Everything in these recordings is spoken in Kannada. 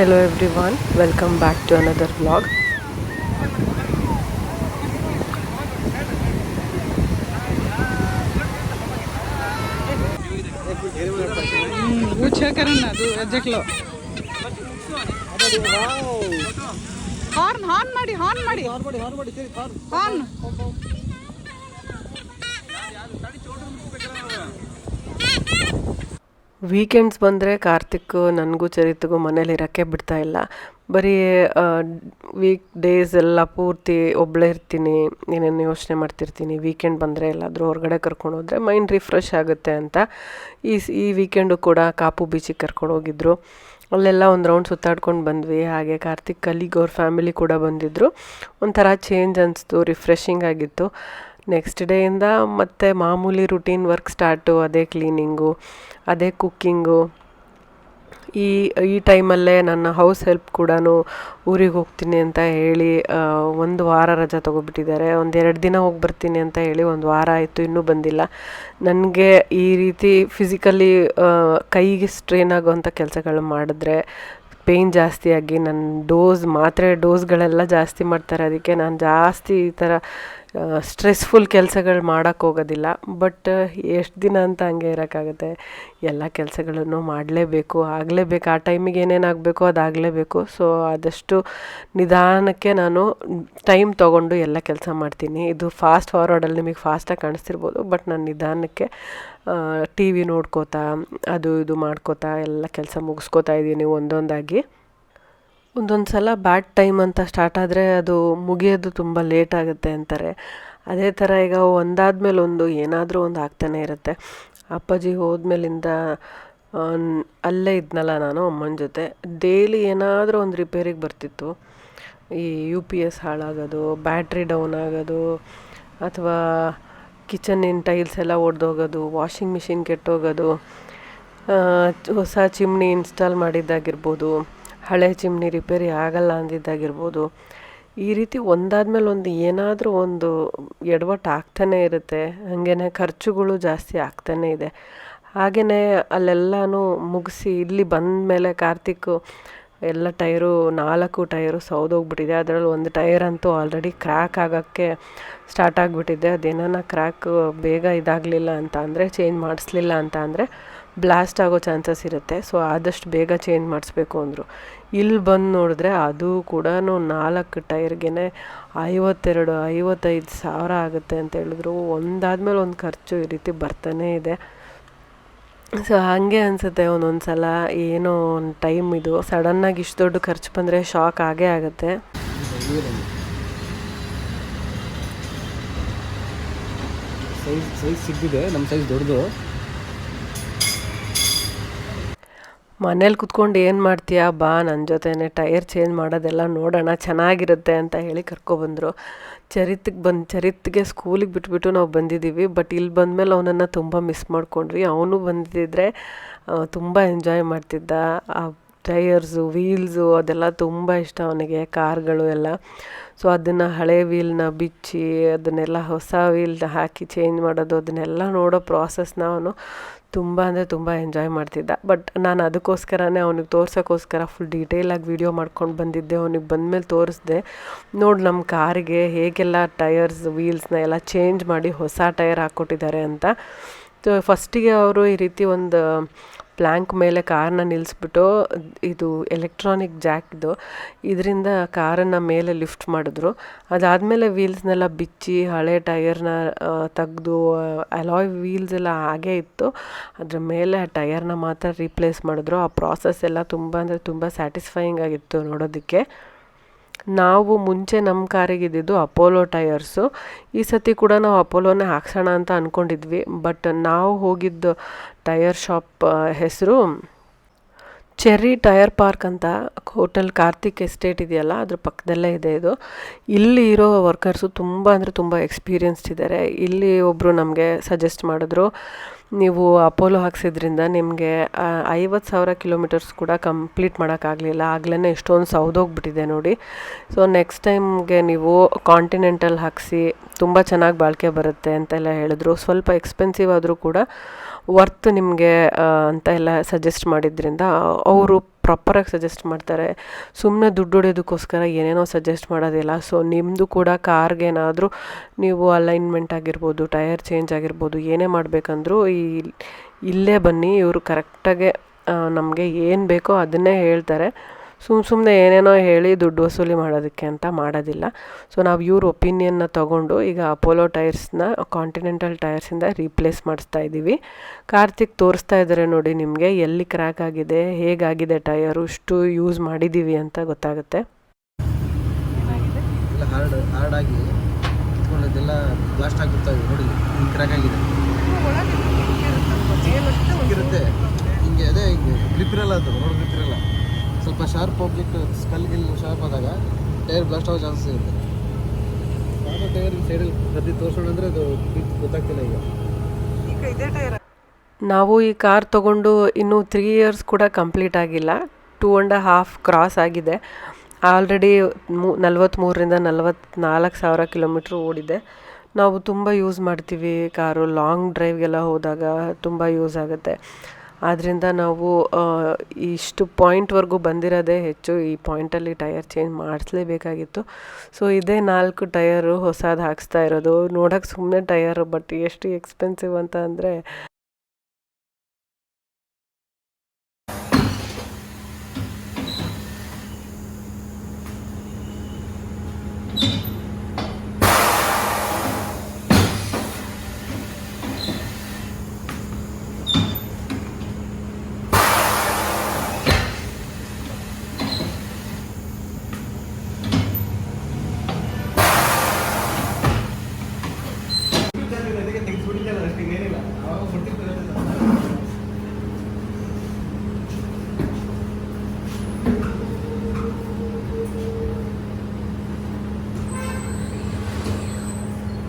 hello everyone. Welcome back to another vlog. ಊಚೆ Horn, horn, ಎಜ್ಜಕ್ಲು horn, horn horn, horn horn, horn weekends ಬಂದರೆ ಕಾರ್ತಿಕ್ ನನಗೂ ಚರಿತ್ಗೂ ಮನೇಲಿ ಇರೋಕ್ಕೆ ಬಿಡ್ತಾ ಇಲ್ಲ. ಬರೀ ವೀಕ್ ಡೇಸ್ ಎಲ್ಲ ಪೂರ್ತಿ ಒಬ್ಬಳೇ ಇರ್ತೀನಿ, ಏನೇನು ಯೋಚನೆ ಮಾಡ್ತಿರ್ತೀನಿ. ವೀಕೆಂಡ್ ಬಂದರೆ ಎಲ್ಲಾದರೂ ಹೊರಗಡೆ ಕರ್ಕೊಂಡು ಹೋದರೆ ಮೈಂಡ್ ರಿಫ್ರೆಶ್ ಆಗುತ್ತೆ ಅಂತ. ಈ ಈ ವೀಕೆಂಡು ಕೂಡ ಕಾಪು ಬೀಚಿಗೆ ಕರ್ಕೊಂಡು ಹೋಗಿದ್ರು. ಅಲ್ಲೆಲ್ಲ ಒಂದು ರೌಂಡ್ ಸುತ್ತಾಡ್ಕೊಂಡು ಬಂದ್ವಿ. ಹಾಗೆ ಕಾರ್ತಿಕ್ ಅಲ್ಲಿಗೆ ಅವ್ರ ಫ್ಯಾಮಿಲಿ ಕೂಡ ಬಂದಿದ್ದರು ಒಂಥರ ಚೇಂಜ್ ಅನಿಸ್ತು ರಿಫ್ರೆಶಿಂಗ್ ಆಗಿತ್ತು. ನೆಕ್ಸ್ಟ್ ಡೇಯಿಂದ ಮತ್ತೆ ಮಾಮೂಲಿ ರುಟೀನ್ ವರ್ಕ್ ಸ್ಟಾರ್ಟು ಅದೇ ಕ್ಲೀನಿಂಗು ಅದೇ ಕುಕ್ಕಿಂಗು ಈ ಈ ಟೈಮಲ್ಲೇ ನನ್ನ ಹೌಸ್ ಹೆಲ್ಪ್ ಕೂಡ ಊರಿಗೆ ಹೋಗ್ತೀನಿ ಅಂತ ಹೇಳಿ ಒಂದು ವಾರ ರಜಾ ತೊಗೊಬಿಟ್ಟಿದ್ದಾರೆ. ಒಂದು ಎರಡು ದಿನ ಹೋಗಿ ಬರ್ತೀನಿ ಅಂತ ಹೇಳಿ ಒಂದು ವಾರ ಆಯಿತು, ಇನ್ನೂ ಬಂದಿಲ್ಲ. ನನಗೆ ಈ ರೀತಿ ಫಿಸಿಕಲಿ ಕೈಗೆ ಸ್ಟ್ರೇನ್ ಆಗುವಂಥ ಕೆಲಸಗಳು ಮಾಡಿದ್ರೆ ಪೇಯ್ನ್ ಜಾಸ್ತಿಯಾಗಿ ನನ್ನ ಡೋಸ್ ಮಾತ್ರೆ ಡೋಸ್ಗಳೆಲ್ಲ ಜಾಸ್ತಿ ಮಾಡ್ತಾರೆ. ಅದಕ್ಕೆ ನಾನು ಜಾಸ್ತಿ ಈ ಥರ ಸ್ಟ್ರೆಸ್ಫುಲ್ ಕೆಲಸಗಳು ಮಾಡೋಕ್ಕೆ ಹೋಗೋದಿಲ್ಲ. ಬಟ್ ಎಷ್ಟು ದಿನ ಅಂತ ಹಂಗೆ ಇರೋಕ್ಕಾಗುತ್ತೆ. ಎಲ್ಲ ಕೆಲಸಗಳನ್ನು ಮಾಡಲೇಬೇಕು, ಆಗಲೇಬೇಕು. ಆ ಟೈಮಿಗೆ ಏನೇನಾಗಬೇಕು ಅದಾಗಲೇಬೇಕು ಸೊ ಆದಷ್ಟು ನಿಧಾನಕ್ಕೆ ನಾನು ಟೈಮ್ ತೊಗೊಂಡು ಎಲ್ಲ ಕೆಲಸ ಮಾಡ್ತೀನಿ. ಇದು ಫಾಸ್ಟ್ ಫಾರ್ವರ್ಡಲ್ಲಿ ನಿಮಗೆ ಫಾಸ್ಟಾಗಿ ಕಾಣಿಸ್ತಿರ್ಬೋದು. ಬಟ್ ನಾನು ನಿಧಾನಕ್ಕೆ ಟಿ ವಿ ನೋಡ್ಕೋತಾ, ಅದು ಇದು ಮಾಡ್ಕೋತಾ, ಎಲ್ಲ ಕೆಲಸ ಮುಗಿಸ್ಕೋತಾ ಇದ್ದೀನಿ ಒಂದೊಂದಾಗಿ. ಒಂದೊಂದು ಸಲ ಬ್ಯಾಡ್ ಟೈಮ್ ಅಂತ ಸ್ಟಾರ್ಟ್ ಆದರೆ ಅದು ಮುಗಿಯೋದು ತುಂಬ ಲೇಟ್ ಆಗುತ್ತೆ ಅಂತಾರೆ. ಅದೇ ಥರ ಈಗ ಒಂದಾದ್ಮೇಲೆ ಒಂದು ಏನಾದರೂ ಒಂದು ಆಗ್ತಾನೆ ಇರುತ್ತೆ. ಅಪ್ಪಾಜಿ ಹೋದ್ಮೇಲಿಂದ ಅಲ್ಲೇ ಇದ್ನಲ್ಲ ನಾನು ಅಮ್ಮನ ಜೊತೆ. ಡೈಲಿ ಏನಾದರೂ ಒಂದು ರಿಪೇರಿಗೆ ಬರ್ತಿತ್ತು. ಈ ಯು ಪಿ ಎಸ್ ಹಾಳಾಗೋದು ಬ್ಯಾಟ್ರಿ ಡೌನ್ ಆಗೋದು, ಅಥವಾ ಕಿಚನ್ನಿನ ಟೈಲ್ಸ್ ಎಲ್ಲ ಒಡೆದೋಗೋದು ವಾಷಿಂಗ್ ಮಿಷಿನ್ ಕೆಟ್ಟೋಗೋದು ಹೊಸ ಚಿಮ್ನಿ ಇನ್ಸ್ಟಾಲ್ ಮಾಡಿದ್ದಾಗಿರ್ಬೋದು. ಹಳೆ ಚಿಮ್ನಿ ರಿಪೇರಿ ಆಗಲ್ಲ ಅಂದಿದ್ದಾಗಿರ್ಬೋದು, ಈ ರೀತಿ ಒಂದಾದ್ಮೇಲೆ ಒಂದು ಏನಾದರೂ ಒಂದು ಎಡವಟ್ಟು ಆಗ್ತಾನೆ ಇರುತ್ತೆ, ಹಾಗೇನೆ ಖರ್ಚುಗಳು ಜಾಸ್ತಿ ಆಗ್ತಾನೆ ಇದೆ. ಹಾಗೆಯೇ ಅಲ್ಲೆಲ್ಲನೂ ಮುಗಿಸಿ ಇಲ್ಲಿ ಬಂದ ಮೇಲೆ ಕಾರ್ತಿಕ್ ಎಲ್ಲ ಟೈರು, ನಾಲ್ಕು ಟೈರು ಸೌದೋಗ್ಬಿಟ್ಟಿದೆ, ಅದರಲ್ಲಿ ಒಂದು ಟೈರ್ ಅಂತೂ ಆಲ್ರೆಡಿ ಕ್ರ್ಯಾಕ್ ಆಗೋಕ್ಕೆ ಸ್ಟಾರ್ಟ್ ಆಗಿಬಿಟ್ಟಿದೆ. ಅದೇನಾನ ಕ್ರ್ಯಾಕ್ ಬೇಗ ಇದಾಗಲಿಲ್ಲ ಅಂತ ಅಂದರೆ, ಚೇಂಜ್ ಮಾಡಿಸ್ಲಿಲ್ಲ ಅಂತ ಅಂದರೆ ಬ್ಲಾಸ್ಟ್ ಆಗೋ ಚಾನ್ಸಸ್ ಇರುತ್ತೆ. ಸೊ ಆದಷ್ಟು ಬೇಗ ಚೇಂಜ್ ಮಾಡಿಸ್ಬೇಕು ಅಂದರು. ಇಲ್ಲಿ ಬಂದು ನೋಡಿದ್ರೆ ಅದು ಕೂಡ ನಾಲ್ಕು ಟೈರ್ಗೆ ಐವತ್ತೆರಡು, ಐವತ್ತೈದು ಸಾವಿರ ಆಗುತ್ತೆ ಅಂತ ಹೇಳಿದ್ರು. ಒಂದಾದ್ಮೇಲೆ ಒಂದು ಖರ್ಚು ಈ ರೀತಿ ಬರ್ತಾನೇ ಇದೆ. ಸೊ ಹಾಗೆ ಅನಿಸುತ್ತೆ ಒಂದೊಂದು ಸಲ ಏನೋ ಒಂದು ಟೈಮ್ ಇದು. ಸಡನ್ನಾಗಿ ಇಷ್ಟು ದೊಡ್ಡ ಖರ್ಚು ಬಂದರೆ ಶಾಕ್ ಆಗೇ ಆಗುತ್ತೆ. ಸೈಜ್ ಸೈಜ್ ಸಿಕ್ಕಿದೆ ನಮ್ಮ ಸೈಜ್ ದೊಡ್ಡದು ಮನೇಲಿ ಕುತ್ಕೊಂಡು ಏನು ಮಾಡ್ತೀಯಾ? ಬಾ ನನ್ನ ಜೊತೆನೆ ಟೈರ್ ಚೇಂಜ್ ಮಾಡೋದೆಲ್ಲ ನೋಡೋಣ, ಚೆನ್ನಾಗಿರುತ್ತೆ ಅಂತ ಹೇಳಿ ಕರ್ಕೊಬಂದರು ಚರಿತ್ಗೆ ಬಂದು, ಚರಿತ್ಗೆ ಸ್ಕೂಲಿಗೆ ಬಿಟ್ಬಿಟ್ಟು ನಾವು ಬಂದಿದ್ದೀವಿ ಬಟ್ ಇಲ್ಲಿ ಬಂದಮೇಲೆ ಅವನನ್ನು ತುಂಬ ಮಿಸ್ ಮಾಡ್ಕೊಂಡ್ವಿ. ಅವನು ಬಂದಿದ್ದರೆ ತುಂಬ ಎಂಜಾಯ್ ಮಾಡ್ತಿದ್ದ. ಆ ಟೈಯರ್ಸು ವೀಲ್ಸು ಅದೆಲ್ಲ ತುಂಬ ಇಷ್ಟ ಅವನಿಗೆ, ಕಾರ್ಗಳು ಎಲ್ಲ. ಸೊ, ಅದನ್ನು ಹಳೆ ವೀಲ್ನ ಬಿಚ್ಚಿ, ಅದನ್ನೆಲ್ಲ ಹೊಸ ವೀಲ್ನ ಹಾಕಿ ಚೇಂಜ್ ಮಾಡೋದು, ಅದನ್ನೆಲ್ಲ ನೋಡೋ ಪ್ರಾಸೆಸ್ನ ಅವನು ತುಂಬ ಅಂದರೆ ತುಂಬ ಎಂಜಾಯ್ ಮಾಡ್ತಿದ್ದ. ಬಟ್ ನಾನು ಅದಕ್ಕೋಸ್ಕರನೇ ಅವನಿಗೆ ತೋರ್ಸೋಕ್ಕೋಸ್ಕರ ಫುಲ್ ಡೀಟೇಲಾಗಿ ವೀಡಿಯೋ ಮಾಡ್ಕೊಂಡು ಬಂದಿದ್ದೆ. ಅವನಿಗೆ ಬಂದಮೇಲೆ ತೋರಿಸ್ದೆ, ನೋಡಿ ನಮ್ಮ ಕಾರಿಗೆ ಹೇಗೆಲ್ಲ ಟಯರ್ಸ್ ವೀಲ್ಸ್ನ ಎಲ್ಲ ಚೇಂಜ್ ಮಾಡಿ ಹೊಸ ಟೈರ್ ಹಾಕ್ಕೊಟ್ಟಿದ್ದಾರೆ ಅಂತ. ಸೊ ಫಸ್ಟಿಗೆ ಅವರು ಈ ರೀತಿ ಒಂದು ಪ್ಲ್ಯಾಂಕ್ ಮೇಲೆ ಕಾರನ್ನ ನಿಲ್ಲಿಸ್ಬಿಟ್ಟು ಇದು ಎಲೆಕ್ಟ್ರಾನಿಕ್ ಜಾಕ್ದು. ಇದರಿಂದ ಕಾರನ್ನು ಮೇಲೆ ಲಿಫ್ಟ್ ಮಾಡಿದ್ರು. ಅದಾದಮೇಲೆ ವೀಲ್ಸ್ನೆಲ್ಲ ಬಿಚ್ಚಿ ಹಳೆ ಟೈರ್ನ ತೆಗೆದು ಅಲಾಯ್ ವೀಲ್ಸ್ ಎಲ್ಲ ಹಾಗೇ ಇತ್ತು. ಅದ್ರ ಮೇಲೆ ಆ ಟೈರ್ನ ಮಾತ್ರ ರೀಪ್ಲೇಸ್ ಮಾಡಿದ್ರು. ಆ ಪ್ರಾಸೆಸ್ ಎಲ್ಲ ತುಂಬ ಅಂದರೆ ತುಂಬ ಸ್ಯಾಟಿಸ್ಫೈಯಿಂಗ್ ಆಗಿತ್ತು ನೋಡೋದಕ್ಕೆ. ನಾವು ಮುಂಚೆ ನಮ್ಮ ಕಾರಿಗೆ ಇದ್ದಿದ್ದು ಅಪೋಲೋ ಟಯರ್ಸು ಈ ಸತಿ ಕೂಡ ನಾವು ಅಪೋಲೋನೇ ಹಾಕ್ಸೋಣ ಅಂತ ಅಂದ್ಕೊಂಡಿದ್ವಿ ಬಟ್ ನಾವು ಹೋಗಿದ್ದು ಟಯರ್ ಶಾಪ್ ಹೆಸರು ಚೆರ್ರಿ ಟಯರ್ ಪಾರ್ಕ್ ಅಂತ ಹೋಟೆಲ್ ಕಾರ್ತಿಕ್ ಎಸ್ಟೇಟ್ ಇದೆಯಲ್ಲ, ಅದ್ರ ಪಕ್ಕದಲ್ಲೇ ಇದೆ ಇದು. ಇಲ್ಲಿ ಇರೋ ವರ್ಕರ್ಸು ತುಂಬ ಅಂದರೆ ತುಂಬ ಎಕ್ಸ್ಪೀರಿಯನ್ಸ್ಡ್ ಇದ್ದಾರೆ. ಇಲ್ಲಿ ಒಬ್ಬರು ನಮಗೆ ಸಜೆಸ್ಟ್ ಮಾಡಿದ್ರು, ನೀವು ಅಪೋಲೋ ಹಾಕ್ಸಿದ್ರಿಂದ ನಿಮಗೆ ಐವತ್ತು ಸಾವಿರ ಕಿಲೋಮೀಟರ್ಸ್ ಕೂಡ ಕಂಪ್ಲೀಟ್ ಮಾಡೋಕ್ಕಾಗಲಿಲ್ಲ ಆಗಲೇ ಎಷ್ಟೊಂದು ಸೌದೋಗ್ಬಿಟ್ಟಿದೆ ನೋಡಿ. ಸೊ ನೆಕ್ಸ್ಟ್ ಟೈಮ್ಗೆ ನೀವು ಕಾಂಟಿನೆಂಟಲ್ ಹಾಕಿಸಿ, ತುಂಬ ಚೆನ್ನಾಗಿ ಬಾಳಿಕೆ ಬರುತ್ತೆ ಅಂತೆಲ್ಲ ಹೇಳಿದ್ರು. ಸ್ವಲ್ಪ ಎಕ್ಸ್ಪೆನ್ಸಿವ್ ಆದರೂ ಕೂಡ ವರ್ತ್ ನಿಮಗೆ ಅಂತ ಎಲ್ಲ ಸಜೆಸ್ಟ್ ಮಾಡಿದ್ರಿಂದ ಅವರು ಪ್ರಾಪರಾಗಿ ಸಜೆಸ್ಟ್ ಮಾಡ್ತಾರೆ. ಸುಮ್ಮನೆ ದುಡ್ಡು ಹೊಡೆಯೋದಕ್ಕೋಸ್ಕರ ಏನೇನೋ ಸಜೆಸ್ಟ್ ಮಾಡೋದಿಲ್ಲ. ಸೊ ನಿಮ್ಮದು ಕೂಡ ಕಾರ್ಗೆ ಏನಾದರೂ ನೀವು ಅಲೈನ್ಮೆಂಟ್ ಆಗಿರ್ಬೋದು ಟಯರ್ ಚೇಂಜ್ ಆಗಿರ್ಬೋದು, ಏನೇ ಮಾಡಬೇಕಂದ್ರೂ ಈ, ಇಲ್ಲೇ ಬನ್ನಿ. ಇವರು ಕರೆಕ್ಟಾಗೆ ನಮಗೆ ಏನು ಬೇಕೋ ಅದನ್ನೇ ಹೇಳ್ತಾರೆ. ಸುಮ್ಮ ಸುಮ್ಮನೆ ಏನೇನೋ ಹೇಳಿ ದುಡ್ಡು ವಸೂಲಿ ಮಾಡೋದಕ್ಕೆ ಅಂತ ಮಾಡೋದಿಲ್ಲ. ಸೊ ನಾವು ಇವ್ರ ಒಪಿನಿಯನ್ನ ತೊಗೊಂಡು ಈಗ ಅಪೋಲೋ ಟೈರ್ಸ್ನ ಕಾಂಟಿನೆಂಟಲ್ ಟೈರ್ಸಿಂದ ರೀಪ್ಲೇಸ್ ಮಾಡಿಸ್ತಾ ಇದ್ದೀವಿ ಕಾರ್ತಿಕ್ ತೋರಿಸ್ತಾ ಇದ್ದಾರೆ ನೋಡಿ ನಿಮಗೆ ಎಲ್ಲಿ ಕ್ರ್ಯಾಕ್ ಆಗಿದೆ ಹೇಗಾಗಿದೆ ಟೈರು ಇಷ್ಟು ಯೂಸ್ ಮಾಡಿದ್ದೀವಿ ಅಂತ ಗೊತ್ತಾಗುತ್ತೆ. ನೋಡಿ ಹಿಂಗೆ ಕ್ರ್ಯಾಕ್ ಆಗಿದೆ. ಇರುತ್ತೆ ಹಿಂಗೆ ಅದೇ ಹಿಂಗೆ ಗ್ರಿಪ್ ಇರಲ್ಲ ಅದು ರೋಡ್ ಗ್ರಿಪ್ ಇರಲ್ಲ. ಸ್ವಲ್ಪ ಶಾರ್ಪ್ ಆಬ್ಜೆಕ್ಟ್ ಸ್ಕಲ್ ಗಿಲ್ ಶಾರ್ಪ್ ಆದಾಗ ಟೈರ್ ಬ್ಲಾಸ್ಟ್ ಆಗೋ ಚಾನ್ಸಸ್ ಇರುತ್ತೆ ನಾನು ಟೈರ್ ಸೈಡಲ್ಲಿ ಪ್ರತಿ ತೋರಿಸೋಣ ಅಂದರೆ ಅದು ಗೊತ್ತಾಗ್ತಿಲ್ಲ ಈಗ. ಈಗ ಇದೇ ಟೈರ್ ನಾವು ಈ ಕಾರ್ ತಗೊಂಡು ಇನ್ನೂ ತ್ರೀ ಇಯರ್ಸ್ ಕೂಡ ಕಂಪ್ಲೀಟ್ ಆಗಿಲ್ಲ. ಟೂ ಆ್ಯಂಡ್ ಹಾಫ್ ಕ್ರಾಸ್ ಆಗಿದೆ. ಆಲ್ರೆಡಿ ಮೂ ನಲ್ವತ್ತ್ಮೂರರಿಂದ ನಲ್ವತ್ತ್ನಾಲ್ಕು ಸಾವಿರ ಕಿಲೋಮೀಟ್ರ್ ಓಡಿದೆ. ನಾವು ತುಂಬ ಯೂಸ್ ಮಾಡ್ತೀವಿ ಕಾರು ಲಾಂಗ್ ಡ್ರೈವ್ಗೆಲ್ಲ ಹೋದಾಗ ತುಂಬ ಯೂಸ್ ಆಗುತ್ತೆ. ಆದ್ದರಿಂದ ನಾವು ಇಷ್ಟು ಪಾಯಿಂಟ್ವರೆಗೂ ಬಂದಿರೋದೇ ಹೆಚ್ಚು. ಈ ಪಾಯಿಂಟಲ್ಲಿ ಟಯರ್ ಚೇಂಜ್ ಮಾಡಿಸ್ಲೇಬೇಕಾಗಿತ್ತು. ಸೊ ಇದೇ ನಾಲ್ಕು ಟಯರು ಹೊಸದು ಹಾಕಿಸ್ತಾ ಇರೋದು. ನೋಡೋಕ್ಕೆ ಸುಮ್ಮನೆ ಟಯರು ಬಟ್ ಎಷ್ಟು ಎಕ್ಸ್ಪೆನ್ಸಿವ್ ಅಂತ ಅಂದರೆ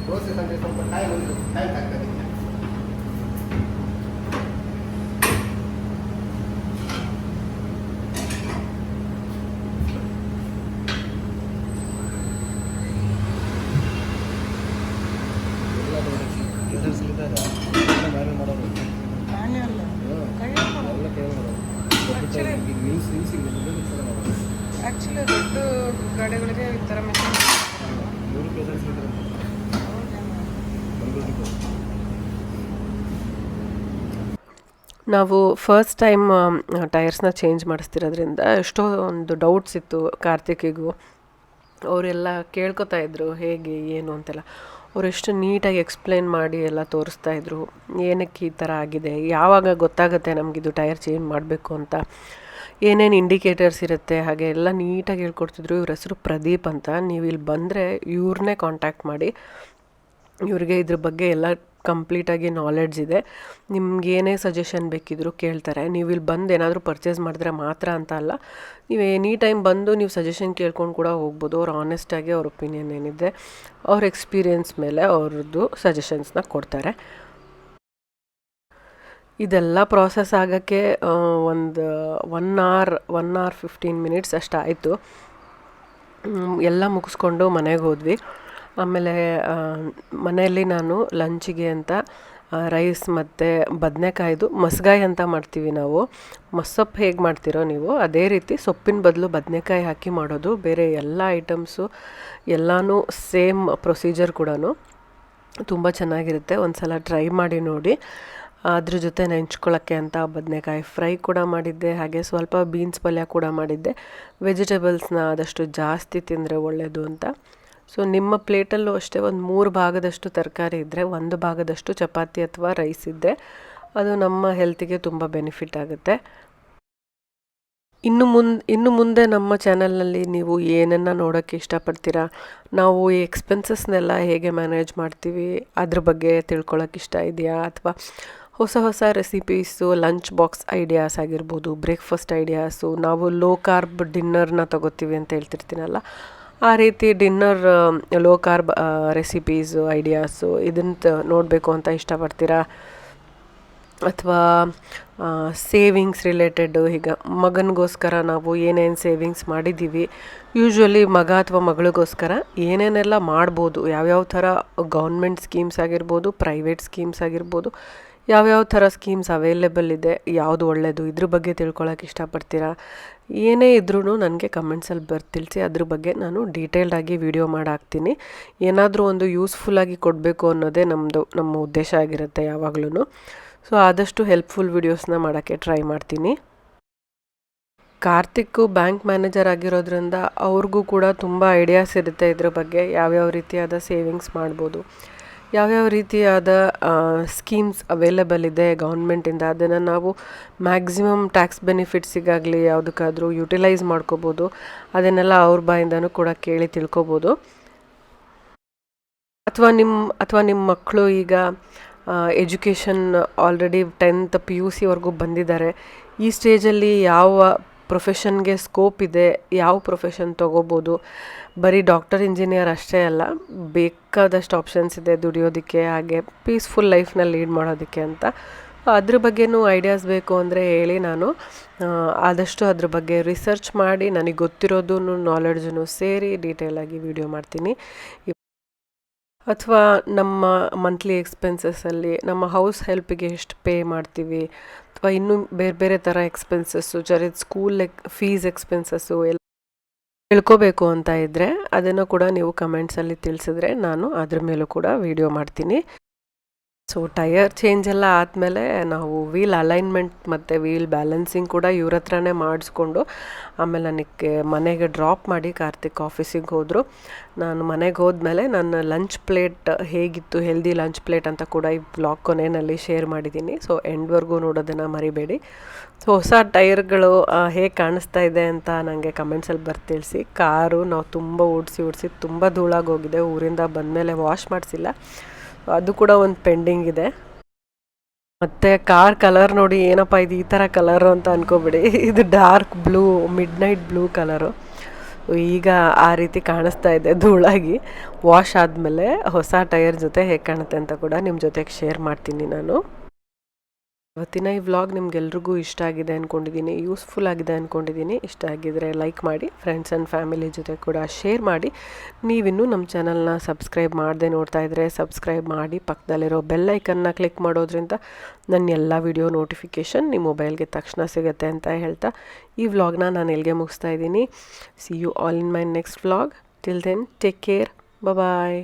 ಪ್ರೋಸೆಸ್ ಅಂದರೆ ಸ್ವಲ್ಪ ಟೈಮ್ ಒಂದು ಟೈಮ್ ಆಗ್ತದೆ ಮ್ಯಾನ್ಯಲ್ ಎಲ್ಲ ಕೈ ಮಾಡೋದು ನಿಲ್ಸಿ ನಿಲ್ಸಿ ಮಾಡೋದು ಆ್ಯಕ್ಚುಲಿ ದೊಡ್ಡ ಗಾಡಿಗಳಿಗೆ ಈ ಥರ ಮಿಷಿನ್ ನೂರು ಪೇಸರ್ಸ್ ಇದ್ರೆ ಬೆಂಗಳೂರಿಗೆ ನಾವು ಫಸ್ಟ್ ಟೈಮ್ ಟೈರ್ಸ್ನ ಚೇಂಜ್ ಮಾಡಿಸ್ತಿರೋದ್ರಿಂದ ಎಷ್ಟೋ ಒಂದು ಡೌಟ್ಸ್ ಇತ್ತು ಕಾರ್ತಿಕಿಗೂ. ಅವರೆಲ್ಲ ಕೇಳ್ಕೊತಾ ಇದ್ರು, ಹೇಗೆ, ಏನು ಅಂತೆಲ್ಲ. ಅವ್ರು ಎಷ್ಟು ನೀಟಾಗಿ ಎಕ್ಸ್ಪ್ಲೇನ್ ಮಾಡಿ ಎಲ್ಲ ತೋರಿಸ್ತಾ ಇದ್ರು. ಏನಕ್ಕೆ ಈ ಥರ ಆಗಿದೆ? ಯಾವಾಗ ಗೊತ್ತಾಗುತ್ತೆ ನಮಗಿದು ಟೈರ್ ಚೇಂಜ್ ಮಾಡಬೇಕು ಅಂತ? ಏನೇನು ಇಂಡಿಕೇಟರ್ಸ್ ಇರುತ್ತೆ? ಹಾಗೆ ಎಲ್ಲ ನೀಟಾಗಿ ಹೇಳ್ಕೊಡ್ತಿದ್ರು. ಇವ್ರ ಹೆಸರು ಪ್ರದೀಪ್ ಅಂತ. ನೀವು ಇಲ್ಲಿ ಬಂದರೆ ಇವ್ರನ್ನೇ ಕಾಂಟ್ಯಾಕ್ಟ್ ಮಾಡಿ. ಇವ್ರಿಗೆ ಇದ್ರ ಬಗ್ಗೆ ಎಲ್ಲ ಕಂಪ್ಲೀಟಾಗಿ ನಾಲೆಡ್ಜ್ ಇದೆ. ನಿಮ್ಗೆ ಏನೇ ಸಜೆಷನ್ ಬೇಕಿದ್ರು ಕೇಳ್ತಾರೆ. ನೀವು ಇಲ್ಲಿ ಬಂದು ಏನಾದರೂ ಪರ್ಚೇಸ್ ಮಾಡಿದ್ರೆ ಮಾತ್ರ ಅಂತ ಅಲ್ಲ. ನೀವು ಎನಿ ಟೈಮ್ ಬಂದು ನೀವು ಸಜೆಷನ್ ಕೇಳ್ಕೊಂಡು ಕೂಡ ಹೋಗ್ಬೋದು. ಅವ್ರು ಆನೆಸ್ಟಾಗಿ ಅವ್ರ ಒಪಿನಿಯನ್ ಏನಿದೆ, ಅವ್ರ ಎಕ್ಸ್ಪೀರಿಯನ್ಸ್ ಮೇಲೆ ಅವ್ರದ್ದು ಸಜೆಷನ್ಸ್ನ ಕೊಡ್ತಾರೆ. ಇದೆಲ್ಲ ಪ್ರಾಸೆಸ್ ಆಗೋಕ್ಕೆ ಒಂದು one or one or fifteen minutes ಅಷ್ಟಾಯಿತು. ಎಲ್ಲ ಮುಗಿಸ್ಕೊಂಡು ಮನೆಗೆ ಹೋದ್ವಿ. ಆಮೇಲೆ ಮನೆಯಲ್ಲಿ ನಾನು ಲಂಚಿಗೆ ಅಂತ ರೈಸ್ ಮತ್ತು ಬದನೆಕಾಯ್ದು, ಮಸ್ಗಾಯಿ ಅಂತ ಮಾಡ್ತೀವಿ ನಾವು. ಮಸ್ಸೊಪ್ಪು ಹೇಗೆ ಮಾಡ್ತೀರೋ ನೀವು, ಅದೇ ರೀತಿ ಸೊಪ್ಪಿನ ಬದಲು ಬದನೆಕಾಯಿ ಹಾಕಿ ಮಾಡೋದು, ಬೇರೆ ಎಲ್ಲ ಐಟಮ್ಸು ಎಲ್ಲನೂ ಸೇಮ್ ಪ್ರೊಸೀಜರ್ ಕೂಡ ತುಂಬ ಚೆನ್ನಾಗಿರುತ್ತೆ ಒಂದು ಸಲ ಟ್ರೈ ಮಾಡಿ ನೋಡಿ. ಅದ್ರ ಜೊತೆ ನೆಂಚ್ಕೊಳ್ಳೋಕ್ಕೆ ಅಂತ ಬದನೆಕಾಯಿ ಫ್ರೈ ಕೂಡ ಮಾಡಿದ್ದೆ, ಹಾಗೆ ಸ್ವಲ್ಪ ಬೀನ್ಸ್ ಪಲ್ಯ ಕೂಡ ಮಾಡಿದ್ದೆ. ವೆಜಿಟೇಬಲ್ಸ್ನ ಆದಷ್ಟು ಜಾಸ್ತಿ ತಿಂದರೆ ಒಳ್ಳೆಯದು ಅಂತ. ಸೊ ನಿಮ್ಮ ಪ್ಲೇಟಲ್ಲೂ ಅಷ್ಟೇ ಒಂದು ಮೂರು ಭಾಗದಷ್ಟು ತರಕಾರಿ ಇದ್ದರೆ ಒಂದು ಭಾಗದಷ್ಟು ಚಪಾತಿ ಅಥವಾ ರೈಸ್ ಇದ್ದರೆ ಅದು ನಮ್ಮ ಹೆಲ್ತಿಗೆ ತುಂಬ ಬೆನಿಫಿಟ್ ಆಗುತ್ತೆ. ಇನ್ನು ಮುಂದೆ ಇನ್ನು ಮುಂದೆ ನಮ್ಮ ಚಾನಲ್ನಲ್ಲಿ ನೀವು ಏನನ್ನು ನೋಡೋಕ್ಕೆ ಇಷ್ಟಪಡ್ತೀರಾ? ನಾವು ಈ ಎಕ್ಸ್ಪೆನ್ಸಸ್ನೆಲ್ಲ ಹೇಗೆ ಮ್ಯಾನೇಜ್ ಮಾಡ್ತೀವಿ? ಅದ್ರ ಬಗ್ಗೆ ತಿಳ್ಕೊಳಕ್ಕೆ ಇಷ್ಟ ಇದೆಯಾ? ಅಥವಾ ಹೊಸ ಹೊಸ ರೆಸಿಪೀಸು ಲಂಚ್ ಬಾಕ್ಸ್ ಐಡಿಯಾಸ್ ಆಗಿರ್ಬೋದು ಬ್ರೇಕ್ಫಾಸ್ಟ್ ಐಡಿಯಾಸು ನಾವು ಲೋ ಕಾರ್ಬ್ ಡಿನ್ನರ್ನ ತಗೋತೀವಿ ಅಂತ ಹೇಳ್ತಿರ್ತೀನಲ್ಲ ಆ ರೀತಿ dinner low carb recipes ideas ಇದನ್ನು ನೋಡಬೇಕು ಅಂತ ಇಷ್ಟಪಡ್ತೀರಾ? ಅಥವಾ ಸೇವಿಂಗ್ಸ್ ರಿಲೇಟೆಡ್ಡು ಈಗ ಮಗನಿಗೋಸ್ಕರ ನಾವು ಏನೇನು ಸೇವಿಂಗ್ಸ್ ಮಾಡಿದ್ದೀವಿ? ಯೂಶ್ವಲಿ ಮಗ ಅಥವಾ ಮಗಳಿಗೋಸ್ಕರ ಏನೇನೆಲ್ಲ ಮಾಡ್ಬೋದು? ಯಾವ್ಯಾವ ಥರ ಗೌರ್ಮೆಂಟ್ ಸ್ಕೀಮ್ಸ್ ಆಗಿರ್ಬೋದು ಪ್ರೈವೇಟ್ ಸ್ಕೀಮ್ಸ್ ಆಗಿರ್ಬೋದು ಯಾವ್ಯಾವ ಥರ ಸ್ಕೀಮ್ಸ್ ಅವೈಲೇಬಲ್ ಇದೆ, ಯಾವುದು ಒಳ್ಳೆಯದು ಇದ್ರ ಬಗ್ಗೆ ತಿಳ್ಕೊಳ್ಳೋಕೆ ಇಷ್ಟಪಡ್ತೀರಾ? ಏನೇ ಇದ್ರೂ ನನಗೆ ಕಮೆಂಟ್ಸಲ್ಲಿ ಬರ್ ತಿಳಿಸಿ ಅದ್ರ ಬಗ್ಗೆ ನಾನು ಡೀಟೇಲ್ಡಾಗಿ ವಿಡಿಯೋ ಮಾಡಾಕ್ತೀನಿ. ಏನಾದರೂ ಒಂದು ಯೂಸ್ಫುಲ್ಲಾಗಿ ಕೊಡಬೇಕು ಅನ್ನೋದೇ ನಮ್ಮದು ನಮ್ಮ ಉದ್ದೇಶ ಆಗಿರುತ್ತೆ ಯಾವಾಗ್ಲೂ ಸೊ ಆದಷ್ಟು ಹೆಲ್ಪ್ಫುಲ್ ವೀಡಿಯೋಸ್ನ ಮಾಡೋಕ್ಕೆ ಟ್ರೈ ಮಾಡ್ತೀನಿ. ಕಾರ್ತಿಕ್ಕು ಬ್ಯಾಂಕ್ ಮ್ಯಾನೇಜರ್ ಆಗಿರೋದ್ರಿಂದ ಅವ್ರಿಗೂ ಕೂಡ ತುಂಬ ಐಡಿಯಾಸ್ ಇರುತ್ತೆ ಇದ್ರ ಬಗ್ಗೆ, ಯಾವ್ಯಾವ ರೀತಿಯಾದ ಸೇವಿಂಗ್ಸ್ ಮಾಡ್ಬೋದು. ಯಾವ್ಯಾವ ರೀತಿಯಾದ ಸ್ಕೀಮ್ಸ್ ಅವೈಲೇಬಲ್ ಇದೆ ಗೌರ್ಮೆಂಟಿಂದ ಅದನ್ನು ನಾವು ಮ್ಯಾಕ್ಸಿಮಮ್ ಟ್ಯಾಕ್ಸ್ ಬೆನಿಫಿಟ್ಸಿಗಾಗಲಿ ಯಾವುದಕ್ಕಾದರೂ ಯುಟಿಲೈಸ್ ಮಾಡ್ಕೋಬೋದು. ಅದನ್ನೆಲ್ಲ ಅವ್ರ ಬಾಯಿಂದನೂ ಕೂಡ ಕೇಳಿ ತಿಳ್ಕೊಬೋದು. ಅಥವಾ ನಿಮ್ಮ ಅಥವಾ ನಿಮ್ಮ ಮಕ್ಕಳು ಈಗ education already tenth P U ಸಿವರೆಗೂ ಬಂದಿದ್ದಾರೆ. ಈ ಸ್ಟೇಜಲ್ಲಿ ಯಾವ ಪ್ರೊಫೆಷನ್ಗೆ ಸ್ಕೋಪ್ ಇದೆ, ಯಾವ ಪ್ರೊಫೆಷನ್ ತೊಗೋಬೋದು? ಬರೀ ಡಾಕ್ಟರ್, ಇಂಜಿನಿಯರ್ ಅಷ್ಟೇ ಅಲ್ಲ, ಬೇಕಾದಷ್ಟು ಆಪ್ಷನ್ಸ್ ಇದೆ ದುಡಿಯೋದಕ್ಕೆ, ಹಾಗೆ ಪೀಸ್ಫುಲ್ ಲೈಫ್ನ ಲೀಡ್ ಮಾಡೋದಕ್ಕೆ ಅಂತ. ಅದ್ರ ಬಗ್ಗೆನೂ ಐಡಿಯಾಸ್ ಬೇಕು ಅಂದರೆ ಹೇಳಿ ನಾನು. ಆದಷ್ಟು ಅದ್ರ ಬಗ್ಗೆ ರಿಸರ್ಚ್ ಮಾಡಿ, ನನಗೆ ಗೊತ್ತಿರೋದು ನಾಲೆಡ್ಜನ್ನು ಸೇರಿ ಡೀಟೇಲಾಗಿ ವಿಡಿಯೋ ಮಾಡ್ತೀನಿ. ಅಥವಾ ನಮ್ಮ ಮಂತ್ಲಿ ಎಕ್ಸ್ಪೆನ್ಸಸ್ಸಲ್ಲಿ ನಮ್ಮ ಹೌಸ್ ಹೆಲ್ಪಿಗೆ ಎಷ್ಟು ಪೇ ಮಾಡ್ತೀವಿ? ಅಥವಾ ಇನ್ನೂ ಬೇರೆ ಬೇರೆ ಥರ ಎಕ್ಸ್ಪೆನ್ಸಸ್ಸು ಜರಿದ ಸ್ಕೂಲ್ ಫೀಸ್ ಎಕ್ಸ್ಪೆನ್ಸಸ್ಸು ಎಲ್ಲ ತಿಳ್ಕೋಬೇಕು ಅಂತ ಇದ್ದರೆ ಅದನ್ನು ಕೂಡ ನೀವು ಕಮೆಂಟ್ಸಲ್ಲಿ ತಿಳಿಸಿದ್ರೆ ನಾನು ಅದ್ರ ಮೇಲೂ ಕೂಡ ವಿಡಿಯೋ ಮಾಡ್ತೀನಿ. ಸೊ ಟಯರ್ ಚೇಂಜ್ ಎಲ್ಲ ಆದಮೇಲೆ ನಾವು ವೀಲ್ ಅಲೈನ್ಮೆಂಟ್ ಮತ್ತು ವೀಲ್ ಬ್ಯಾಲೆನ್ಸಿಂಗ್ ಕೂಡ ಇವ್ರ ಹತ್ರನೇ ಮಾಡಿಸ್ಕೊಂಡು ಆಮೇಲೆ ನನಗೆ ಮನೆಗೆ ಡ್ರಾಪ್ ಮಾಡಿ ಕಾರ್ತಿಕ್ ಆಫೀಸಿಗೆ ಹೋದರು. ನಾನು ಮನೆಗೆ ಹೋದ್ಮೇಲೆ ನನ್ನ ಲಂಚ್ ಪ್ಲೇಟ್ ಹೇಗಿತ್ತು ಹೆಲ್ದಿ ಲಂಚ್ ಪ್ಲೇಟ್ ಅಂತ ಕೂಡ ಈ ಬ್ಲಾಗ್ ಕೊನೆಯಲ್ಲಿ ಶೇರ್ ಮಾಡಿದ್ದೀನಿ. ಸೊ ಎಂಡ್ವರೆಗೂ ನೋಡೋದನ್ನು ಮರಿಬೇಡಿ. ಸೊ ಹೊಸ ಟೈರ್ಗಳು ಹೇಗೆ ಕಾಣಿಸ್ತಾ ಇದೆ ಅಂತ ನನಗೆ ಕಮೆಂಟ್ಸಲ್ಲಿ ಬರ್ತಿಳಿಸಿ. ಕಾರು ನಾವು ತುಂಬ ಓಡಿಸಿ ಓಡಿಸಿ ತುಂಬ ಧೂಳಾಗಿ ಹೋಗಿದೆ. ಊರಿಂದ ಬಂದಮೇಲೆ ವಾಶ್ ಮಾಡಿಸಿಲ್ಲ. ಅದು ಕೂಡ ಒಂದು ಪೆಂಡಿಂಗ್ ಇದೆ. ಮತ್ತು ಕಾರ್ ಕಲರ್ ನೋಡಿ ಏನಪ್ಪ ಇದು ಈ ಥರ ಕಲರು ಅಂತ ಅನ್ಕೋಬಿಡಿ. ಇದು dark blue midnight blue colour ಈಗ ಆ ರೀತಿ ಕಾಣಿಸ್ತಾ ಇದೆ ಧೂಳಾಗಿ. ವಾಶ್ ಆದಮೇಲೆ ಹೊಸ ಟೈರ್ ಜೊತೆ ಹೇಗೆ ಕಾಣುತ್ತೆ ಅಂತ ಕೂಡ ನಿಮ್ಮ ಜೊತೆಗೆ ಶೇರ್ ಮಾಡ್ತೀನಿ ನಾನು. ಇವತ್ತಿನ ಈ ವ್ಲಾಗ್ ನಿಮ್ಗೆಲ್ರಿಗೂ ಇಷ್ಟ ಆಗಿದೆ ಅಂದ್ಕೊಂಡಿದ್ದೀನಿ ಯೂಸ್ಫುಲ್ ಆಗಿದೆ ಅಂದ್ಕೊಂಡಿದ್ದೀನಿ ಇಷ್ಟ ಆಗಿದ್ರೆ ಲೈಕ್ ಮಾಡಿ ಫ್ರೆಂಡ್ಸ್ ಆ್ಯಂಡ್ ಫ್ಯಾಮಿಲಿ ಜೊತೆ ಕೂಡ ಶೇರ್ ಮಾಡಿ. ನೀವಿನ್ನೂ ನಮ್ಮ ಚಾನಲ್ನ ಸಬ್ಸ್ಕ್ರೈಬ್ ಮಾಡದೆ ನೋಡ್ತಾ ಇದ್ದರೆ ಸಬ್ಸ್ಕ್ರೈಬ್ ಮಾಡಿ, ಪಕ್ಕದಲ್ಲಿರೋ ಬೆಲ್ ಐಕನ್ನ ಕ್ಲಿಕ್ ಮಾಡೋದ್ರಿಂದ ನನ್ನ ಎಲ್ಲ ವಿಡಿಯೋ ನೋಟಿಫಿಕೇಷನ್ ನಿಮ್ಮ ಮೊಬೈಲ್ಗೆ ತಕ್ಷಣ ಸಿಗುತ್ತೆ ಅಂತ ಹೇಳ್ತಾ ಈ ವ್ಲಾಗ್ನ ನಾನು ಎಲ್ಲಿಗೆ ಮುಗಿಸ್ತಾ ಇದ್ದೀನಿ. See you all in my next vlog till then take care bye